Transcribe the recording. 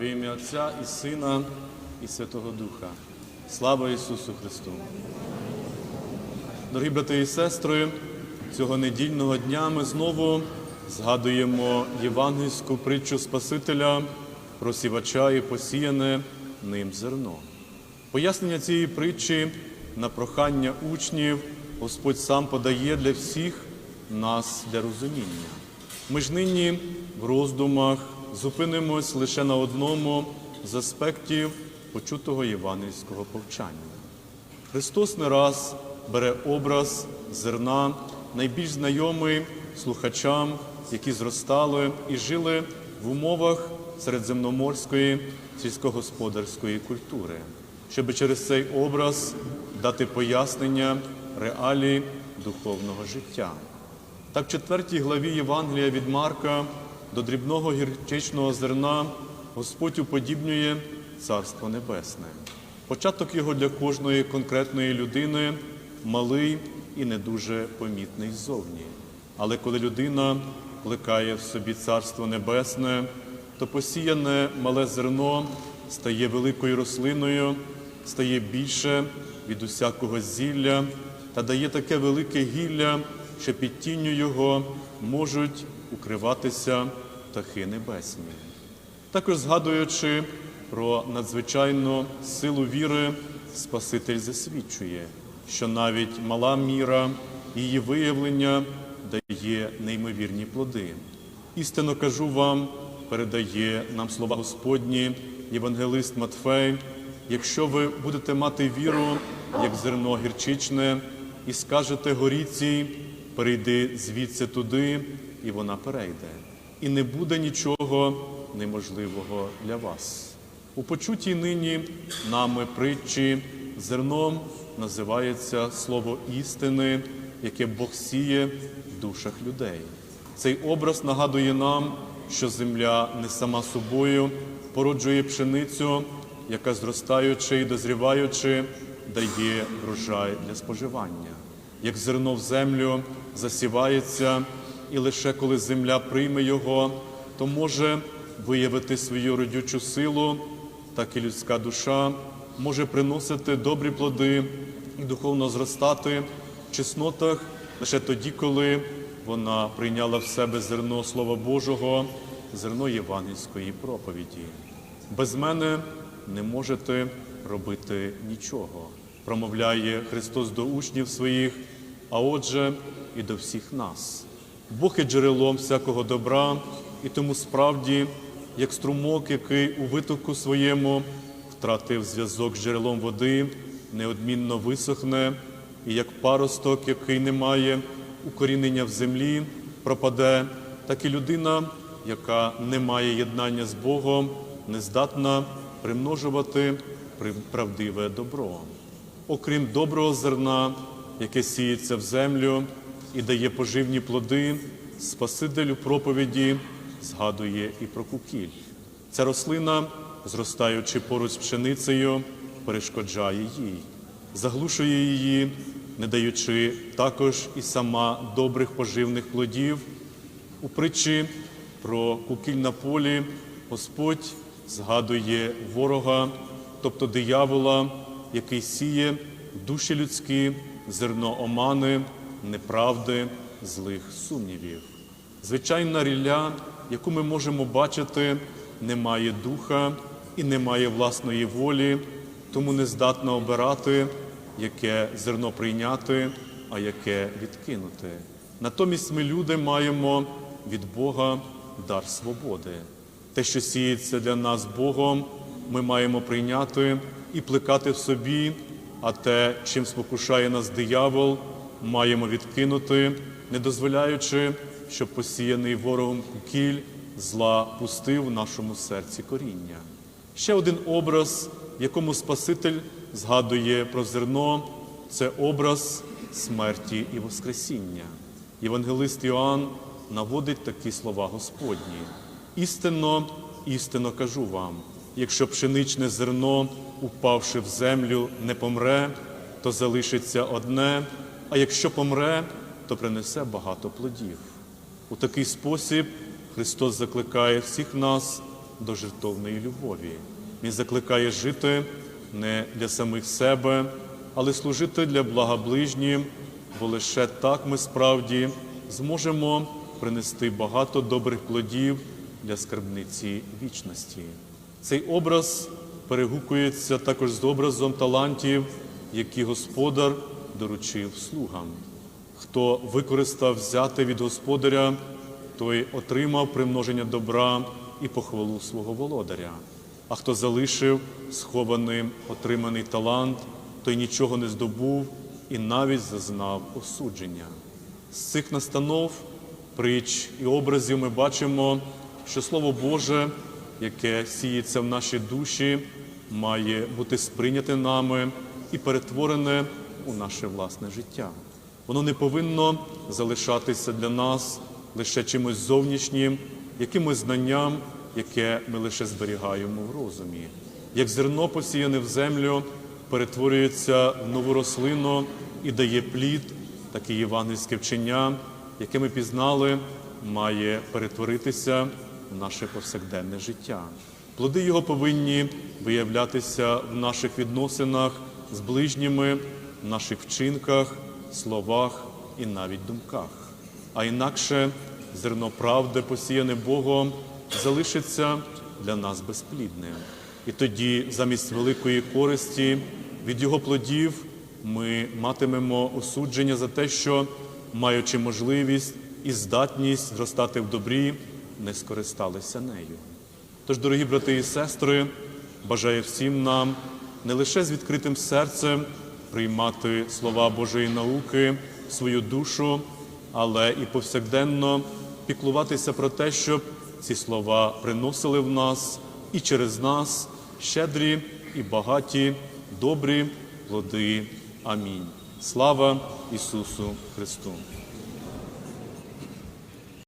Во ім'я Отця і Сина, і Святого Духа. Слава Ісусу Христу! Дорогі брати і сестри, цього недільного дня ми знову згадуємо євангельську притчу Спасителя про сівача і посіяне ним зерно. Пояснення цієї притчі на прохання учнів Господь сам подає для всіх нас для розуміння. Ми ж нині в роздумах зупинимось лише на одному з аспектів почутого євангельського повчання. Христос не раз бере образ зерна, найбільш знайомий слухачам, які зростали і жили в умовах середземноморської сільськогосподарської культури, щоб через цей образ дати пояснення реалій духовного життя. Так, в четвертій главі Євангелія від Марка до дрібного гірчичного зерна Господь уподібнює Царство Небесне. Початок його для кожної конкретної людини малий і не дуже помітний ззовні. Але коли людина плекає в собі Царство Небесне, то посіяне мале зерно стає великою рослиною, стає більше від усякого зілля та дає таке велике гілля, що під тінню його можуть укриватися птахи небесні. Також згадуючи про надзвичайну силу віри, Спаситель засвідчує, що навіть мала міра її виявлення дає неймовірні плоди. Істинно кажу вам, передає нам слова Господні, євангелист Матфей, якщо ви будете мати віру, як зерно гірчичне, і скажете горіці, перейди звідси туди, і вона перейде. І не буде нічого неможливого для вас. У почутій нині нами притчі зерном називається слово істини, яке Бог сіє в душах людей. Цей образ нагадує нам, що земля не сама собою породжує пшеницю, яка зростаючи і дозріваючи, дає врожай для споживання. Як зерно в землю засівається, і лише коли земля прийме його, то може виявити свою родючу силу, так і людська душа може приносити добрі плоди і духовно зростати в чеснотах лише тоді, коли вона прийняла в себе зерно Слова Божого, зерно євангельської проповіді. Без мене не можете робити нічого, промовляє Христос до учнів своїх, а отже, і до всіх нас. Бог є джерелом всякого добра, і тому справді, як струмок, який у витоку своєму втратив зв'язок з джерелом води, неодмінно висохне, і як паросток, який не має укорінення в землі, пропаде, так і людина, яка не має єднання з Богом, не здатна примножувати правдиве добро. Окрім доброго зерна, яке сіється в землю і дає поживні плоди, Спасителю проповіді згадує і про кукіль. Ця рослина, зростаючи поруч з пшеницею, перешкоджає їй, заглушує її, не даючи також і сама добрих поживних плодів. У притчі про кукіль на полі Господь згадує ворога, тобто диявола, який сіє душі людські зерно омани, неправди, злих сумнівів. Звичайна рілля, яку ми можемо бачити, не має духа і не має власної волі, тому не здатна обирати, яке зерно прийняти, а яке відкинути. Натомість ми, люди, маємо від Бога дар свободи. Те, що сіється для нас Богом, ми маємо прийняти і плекати в собі, а те, чим спокушає нас диявол, маємо відкинути, не дозволяючи, щоб посіяний ворогом кукіль зла пустив в нашому серці коріння. Ще один образ, якому Спаситель згадує про зерно, це образ смерті і Воскресіння. Євангелист Іоанн наводить такі слова Господні. Істинно, істинно кажу вам, якщо пшеничне зерно, упавши в землю, не помре, то залишиться одне, а якщо помре, то принесе багато плодів. У такий спосіб Христос закликає всіх нас до жертовної любові. Він закликає жити не для самих себе, але служити для блага ближнім, бо лише так ми справді зможемо принести багато добрих плодів для скарбниці вічності. Цей образ перегукується також з образом талантів, які Господар доручив слугам. Хто використав взяте від господаря, той отримав примноження добра і похвалу свого володаря. А хто залишив схованим отриманий талант, той нічого не здобув і навіть зазнав осудження. З цих настанов, притч і образів ми бачимо, що Слово Боже, яке сіється в нашій душі, має бути сприйняте нами і перетворене у наше власне життя. Воно не повинно залишатися для нас лише чимось зовнішнім, якимось знанням, яке ми лише зберігаємо в розумі. Як зерно посіяне в землю, перетворюється в нову рослину і дає плід, так і євангельське вчення, яке ми пізнали, має перетворитися в наше повсякденне життя. Плоди його повинні виявлятися в наших відносинах з ближніми, в наших вчинках, словах і навіть думках. А інакше зерно правди, посіяне Богом, залишиться для нас безплідним. І тоді, замість великої користі від його плодів, ми матимемо осудження за те, що, маючи можливість і здатність зростати в добрі, не скористалися нею. Тож, дорогі брати і сестри, бажаю всім нам не лише з відкритим серцем приймати слова Божої науки в свою душу, але і повсякденно піклуватися про те, щоб ці слова приносили в нас і через нас щедрі і багаті, добрі плоди. Амінь. Слава Ісусу Христу!